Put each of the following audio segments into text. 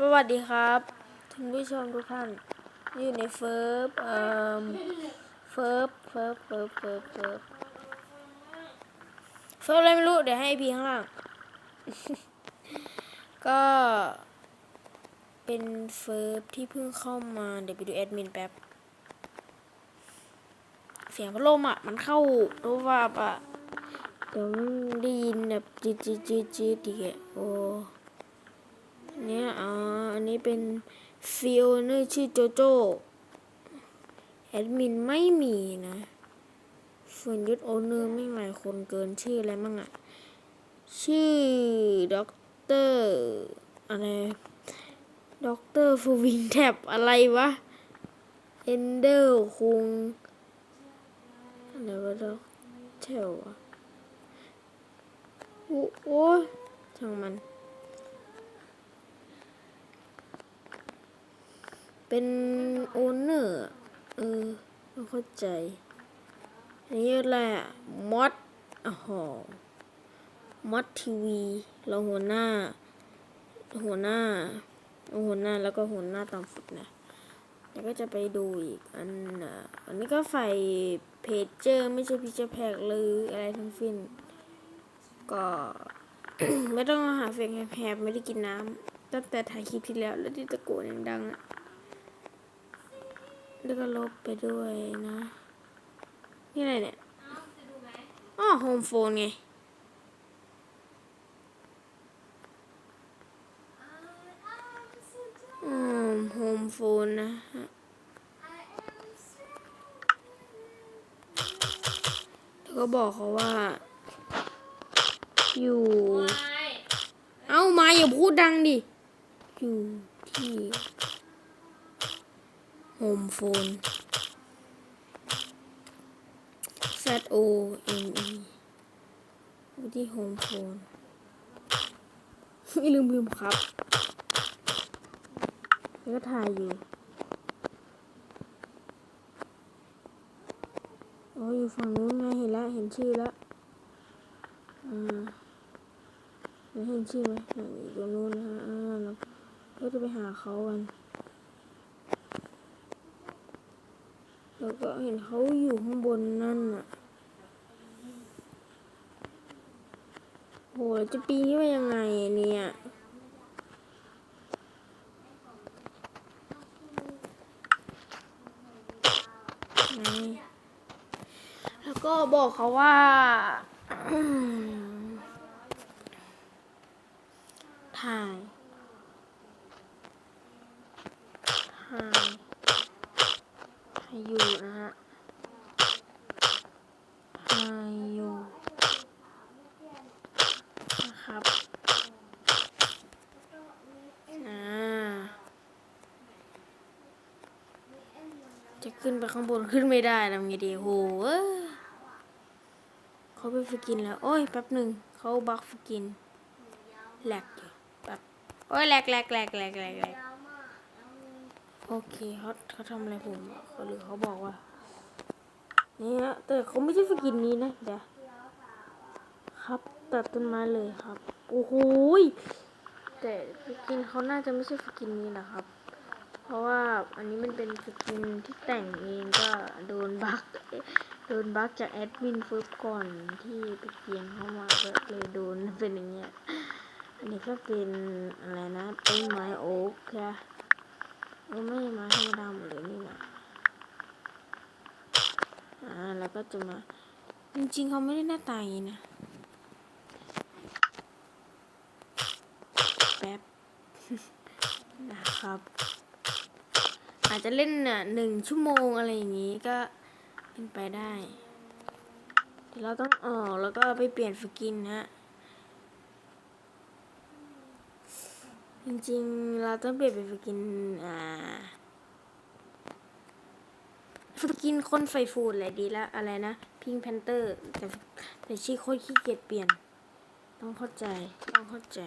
สวัสดีครับท่านผู้ชมทุกท่านอยู่ในเฟิร์ฟเอ่อเฟิร์ฟเฟิร์ฟเฟิร์ฟเฟิร์ฟเฟิร์ฟเฟิร์ฟอะไรไม่รู้เดี๋ยวให้พีข้างล่าง ก็เป็นเฟิร์ฟที่เพิ่งเข้ามาเดี๋ยวไปดูแอดมินแป๊บ เสียงพัดลมอะ มันเข้ารู้ว่าปะเดี๋ยวมันได้ยินแบบจีดจีดจีดจีดอีกโอ้ เนี่ยอ๋ออันนี้เป็นฟิโอเนอร์ชื่อโจโจแอดมินไม่มีนะ ส่วนยุทธโอเนอร์ไม่หลายคนเกินชื่ออะไรมั่งอะชื่อด็อกเตอร์อะไรด็อกเตอร์ฟูวิงแท็บอะไรวะเอนเดอร์คุงอะไรวะด็อกเทลอะโอ้โอ้ยช่างมัน เป็นโอเนอร์เออไม่เข้าใจอันนี้อะไรอะมอดอ๋อมอดทีวีเราหัวหน้า หัวหน้า หัวหน้าแล้วก็หัวหน้าตามฟุตนะแล้วก็จะไปดูอีกอันน่ะอันนี้ก็ไฟเพจเจอร์ไม่ใช่พิจแพกหรืออะไรทั้งสิ้นก็ไม่ต้องหาเฟกแฮบไม่ได้กินน้ำตั้งแต่ถ่ายคลิปที่แล้วแล้วที่ตะโกนอย่างดังอะ แล้วก็ลบไปด้วยนะ นี่อะไรเนี่ยอ๋อโฮมโฟนไงอืมโฮมโฟนนะฮะแล้วก็บอกเขาว่า อยู่ เอ้ามาอย่าพูดดังดิ อยู่ที่ โฮมโฟน Z O M E อยู่ที่โฮมโฟนไม่ลืมลืมครับ แล้วก็ถ่ายอยู่โอ๋ออยู่ฝั่งนู้นไงเห็นแล้วเห็นชื่อแล้วอ่าเห็นชื่อไหมอยู่ตรงนู้นนะฮะอ่าเราเราจะไปหาเขากัน แล้วก็เห็นเขาอยู่ข้างบนนั่นน่ะโหจะปีนขึ้นไปยังไงเนี่ยแล้วก็บอกเขาว่า ถ่าย ถ่าย ให้อยู่นะฮะให้อยู่นะครับ อ่า จะขึ้นไปข้างบนขึ้นไม่ได้ทำไงดีโหเขาไปฝึกกินแล้ว โอ้ยแป๊บหนึ่งเขาบักฝึกกินแหลกอยู่แป๊บโอ้ยแหลกแหลกแหลกแหลกแหลกแหลกโอเคเขาเขาทำอะไรผมเขาหรือเขาบอกว่านี่ฮะแต่เขาไม่ใช่สกินนี้นะเดี๋ยวครับตัดต้นไม้เลยครับ โอ้โหแต่สกินเขาน่าจะไม่ใช่สกินนี้นะครับ เพราะว่าอันนี้มันเป็นสกินที่แต่งเองก็โดนบั๊กเอ๊ะโดนบั๊กจากแอดมินฟุตก่อนที่ไปเปลี่ยนเข้ามาก็เลยโดนเป็นอย่างเงี้ยอันนี้ก็เป็นอะไรนะต้นไม้โอ๊กค่ะไม่มาธรรมดาหมดเลยนี่นะอ่าแล้วก็จะมาจริงๆเขาไม่ได้หน้าตาอย่างนี้นะแป๊บนะครับ อาจจะเล่นน่ะหนึ่งชั่วโมงอะไรอย่างนี้ก็เป็นไปได้ เดี๋ยวเราต้องออกแล้วก็ไปเปลี่ยนสกินนะฮะจริงๆ เราต้องเปลี่ยนเป็นสกินอ่าสกินคนไฟฟูดอะไรดีละอะไรนะพิงแพนเตอร์แต่แต่ชื่อโคตรขี้เกียจเปลี่ยน ต้องเข้าใจต้องเข้าใจ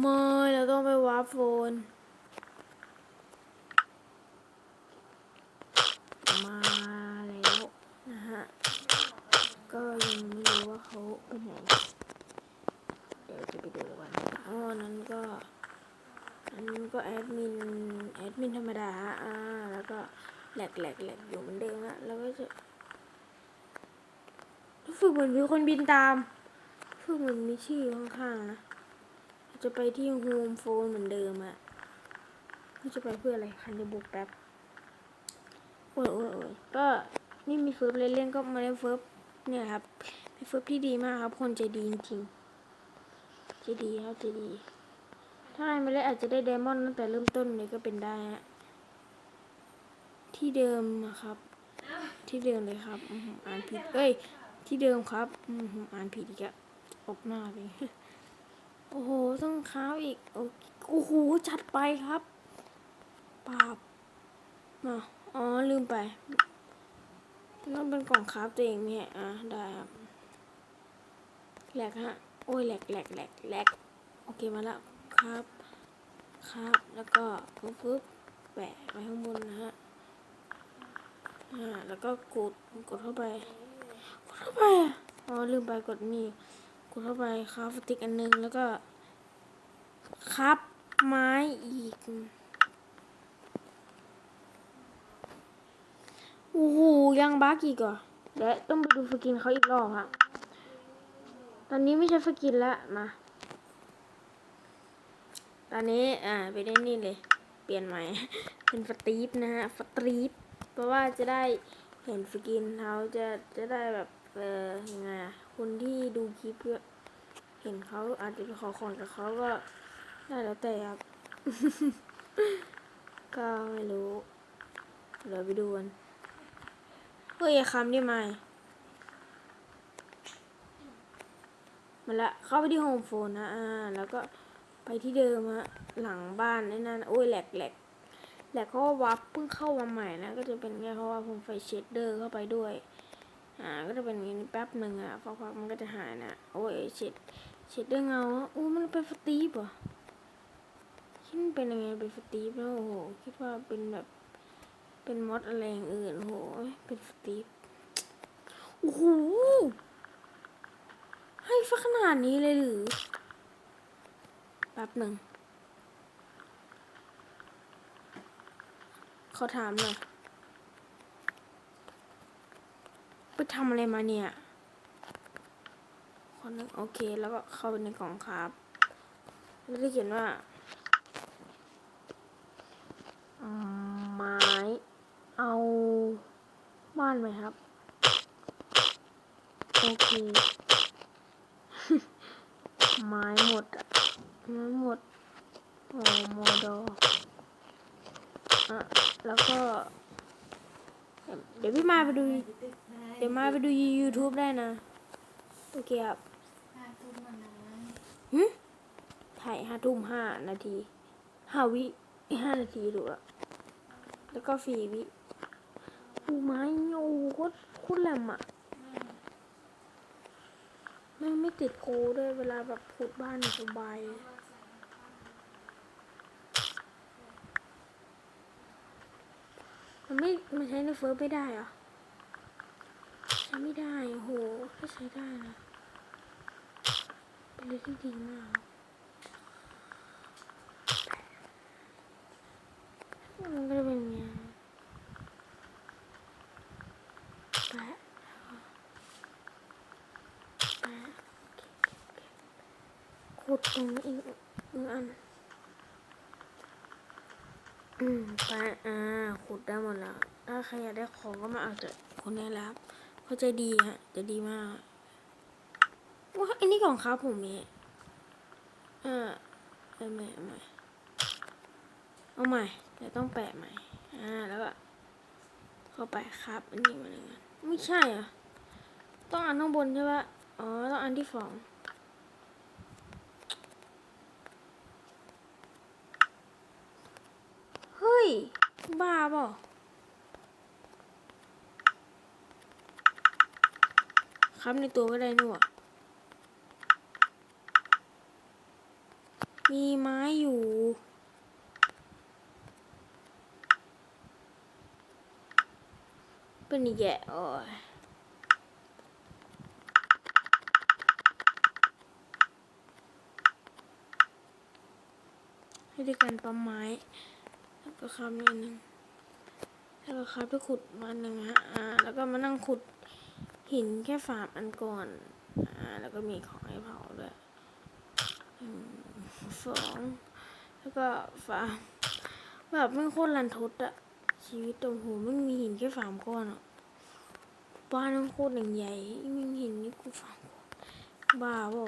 ไม่เราต้องไปวาร์ปโฟน มาแล้วนะฮะ ก็ยังไม่รู้ว่าเขาไปไหนก็อันนี้ก็แอดมิน แอดมินธรรมดา อ่า แล้วก็แหลกแหลกแหลกอยู่เหมือนเดิมฮะแล้วก็จะรู้สึกเหมือนมีคนบินตามรู้สึกเหมือนมีชื่อข้างๆนะ จะไปที่โฮมโฟนเหมือนเดิมอะนี่จะไปเพื่ออะไรคันจะบุกแป๊บ โอ้ยโอ้ยโอ้ยก็นี่มีเฟิร์ฟเล่นๆก็มาเล่นเฟิร์ฟเนี่ยครับเป็นเฟิร์ฟที่ดีมากครับ คนใจดีจริงๆใจดีครับใจดี ถ้าใครม่เล่นอาจจะได้ไดมอนด์ตั้งแต่เริ่มต้นเลยก็เป็นได้ฮะที่เดิมนะครับ ที่เดิมเลยครับอ่านผิดเอ้ย ที่เดิมครับอ่านผิดอีกอะอกหน้าไป โอ้โห ต้องค้าวอีก โอ้โห จัดไปครับปาบมาอ๋อ ลืมไปต้องเป็นกล่องคราฟตัวเองเนี่ยอะ ได้ครับแหลกฮะ โอ้ยแหลกแหลกแหลกแหลกโอเค มาแล้วครับ ครับ แล้วก็ปึ๊บปึ๊บแปะไว้ข้างบนนะฮะอ่าแล้วก็กด กดเข้าไป กดเข้าไปอะอ๋อ ลืมไปกดนี่ ดเข้าไปครับสติ๊กอันหนึงแล้วก็ครับไม้อีก โอ้โห ยังบักอีกเหรอเดี๋ยวต้องไปดูสกินเขาอีกรอบฮะตอนนี้ไม่ใช่สกินแล้วมา ตอนนี้อ่าไปได้นี่เลย เปลี่ยนใหม่ เป็นฟตีฟนะฮะฟตีฟเพราะว่าจะได้เห็นสกินเขาจะจะได้แบบ เออยังไงอะ คนที่ดูคลิปเห็นเขาอาจจะไปขอของกับเขาก็ได้แล้วแต่ครับ ก็ไม่รู้เดี๋ยวไปดูกันเฮ้ยคำนี่ไม่มาละเข้าไปที่โฮมโฟนนะอ่าแล้วก็ไปที่เดิมฮะหลังบ้านนั่นนั่นโอ้ยแหลกแหลกแหลกเพราะว่าวับเพิ่งเข้ามาใหม่นะ ก็จะเป็นไงเพราะว่าผมไฟเชดเดอร์เข้าไปด้วย อ่าก็จะเป็นอย่างนี้แป๊บหนึ่งอะพักๆมันก็จะหายนะโอ้ยเชดเชดดอร์เงาอู้มันเป็นสตีฟเหรอคิดมันเป็นยังไงเป็นสตีฟแล้วโอ้โหคิดว่าเป็นแบบเป็นมอดอะไรอย่างอื่นโอ้โหเป็นสตีฟโอ้โหให้ฟักขนาดนี้เลยหรือแป๊บหนึ่งเขาถามหน่อย ไปทำอะไรมาเนี่ยคนหนึ่งโอเค แล้วก็เข้าไปในกล่องครับแล้วได้เขียนว่าไม้เอาบ้านไหมครับ โอเค ไม้หมดอะไม้หมดโอ้โมโดอะแล้วก็ เดี๋ยวพี่มาไปดู เดี๋ยวมาไปดู YouTube ได้นะ โอเคครับหึถ่ายห้าทุ่มห้านาทีห้าวิห้านาทีดูอะแล้วก็ฟรีวิอูไม้โอ้โหโคตรโคตรแหลมอะไม่งไม่ติดโกด้วยเวลาแบบพูดบ้านสบายมัน ไม่มันใช้ในเฟิร์สไม่ได้เหรอใช้ไม่ได้โหถ้าใช้ได้นะเป็นเรื่องที่ดีมากมันก็จะเป็นอย่างเงี้ยแปะแปะขุดตรงนี้อีกหนึ่งอัน อืมไปอ่าขุดได้หมดแล้วถ้าใครอยากได้ของก็มาเอาจากคนนี้แล้วครับเขาใจดีฮะใจะดีมากว่าอันนี้ของครับผมมีอ่าเอาใหม่เอาใหม่เอาใหม่เดี๋ยวต้องแปะใหม่อ่าแล้วก็เข้าไปครับ อันนี้มาหนึ่งอันไม่ใช่อะต้องอันข้างบนใช่ปะอ๋อต้องอันที่สอง เฮ้ ย บ้าเปล่ครับในตัวก็ได้นี่หว่ามีไม้อยู่ เป็นอีกแยะโอ้ยวิธีการปั๊มไม้ ก็ครับนิดนึงแล้วก็ครับที่ขุดมาหนึ่งฮะอ่าแล้วก็มานั่งขุดหินแค่ฝามอันก่อนอ่าแล้วก็มีของให้เผาด้วยหนึ่งสองแล้วก็ฝาแบบไม่โคตรรันทดอะชีวิตโอ้โหไม่มีหินแค่ฝามก้อนอะบ้านมันโคตรอย่างใหญ่ไม่มีหินนี่กูฝามก้อนบ้าเปล่า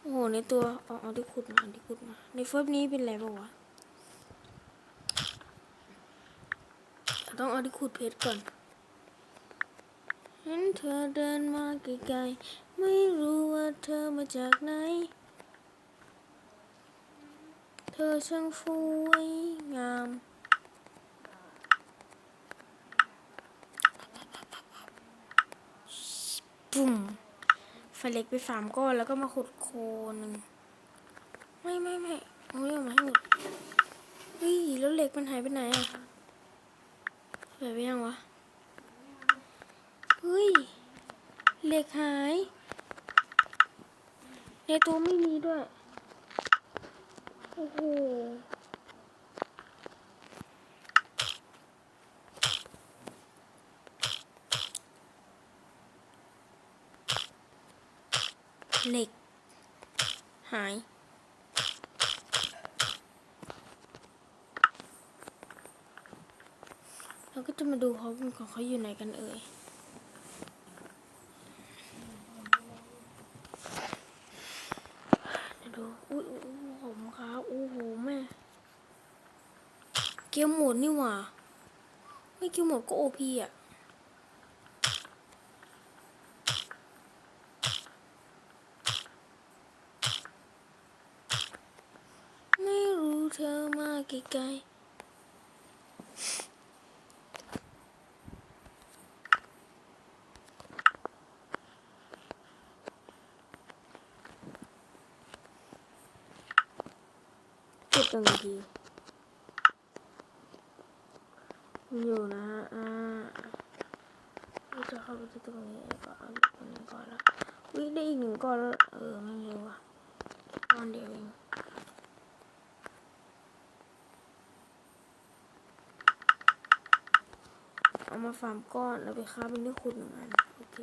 โอ้โหในตัวเอาเอาที่ขุดมาที่ขุดมาในเฟิร์สนี้เป็นไรเปล่าวะ ต้องเอาที่ขุดเพชรก่อนเห็นเธอเดินมาไกลๆไม่รู้ว่าเธอมาจากไหน เธอช่างสวยงาม ปุ่มไฟเล็กไปสามก้อนแล้วก็มาขุดโคนหนึ่งไม่ไม่ไม่เอาเรื่องมาให้หมดเฮ้ยแล้วเหล็กมันหายไปไหนอะ แบบยังวะเฮ้ยเหล็กหาย ในตัวไม่มีด้วย โอ้โหเหล็ก หาย เราก็ จะมาดูเขาของเขาอยู่ไหนกันเอ่ยดูอุ้ยอุ้ยอุ้ยผมครับโอ้โหแม่เกมโหมดนี่หว่า ไม่เกมโหมดก็โอพีอะไม่รู้เธอมาไกลๆ เก็บตรงนี้อยู่นะฮะอ่าจะเข้าไปที่ตรงนี้ก็เอาอีกคนหนึ่งก่อนละวิได้อีกหนึ่งก้อนแล้วเออไม่เร็วอะก้อนเดียวเองเอามาฟาร์มก้อนแล้วไปค้าเป็นที่ขุดหนึ่งอันโอเค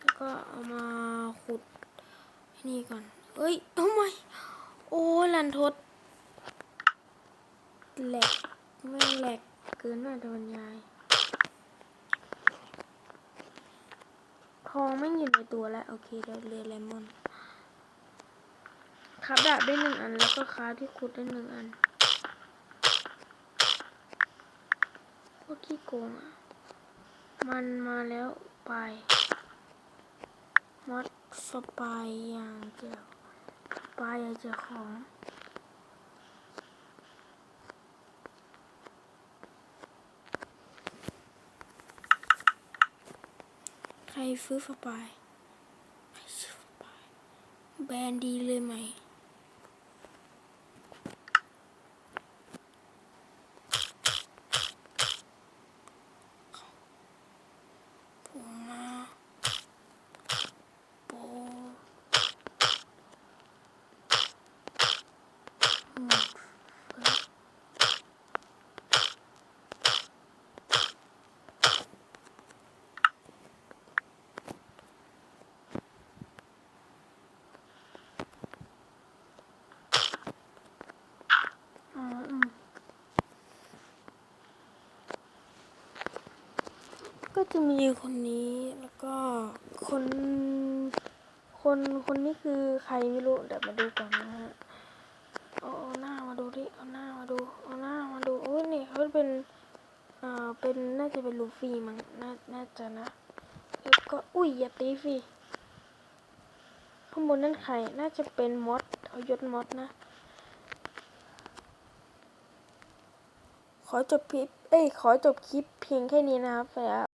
แล้วก็เอามาขุดนี่ก่อนเอ้ยทำไมโอ้ลันทด แหลกไม่แหลกเกินหน่าจะบรรยาย ทองไม่อยู่ในตัวแล้ว โอเคเดี๋ยวเรียนเลมอนครับดาบได้หนึ่งอัน แล้วก็คราที่ขุดได้หนึ่งอันโคตรขี้โกงอะ มันมาแล้วไปมอดสปายอย่างเดียวปายอยากจะของ ใครซื้อสปายใครซื้อสปแบรนด์ดีเลยไหมผมมาโปหมดเฟิร์สอ๋ออืม ก็จะมีคนนี้แล้วก็คน คนคนนี้คือใครไม่รู้เดี๋ยวมาดูก่อนนะฮะเอาหน้ามาดูดิเอาหน้ามาดูเอาหน้ามาดูโอ้ยนี่เขาเป็นอ่าเป็นน่าจะเป็นลูฟี่มั้งน่าน่าจะนะแล้วก็อุ้ยอย่าตีสิข้างบนนั่นใครน่าจะเป็นมอสเขายศมอสนะขอจบคลิป เอ้ย ขอจบคลิปเพียงแค่นี้นะครับแล้ว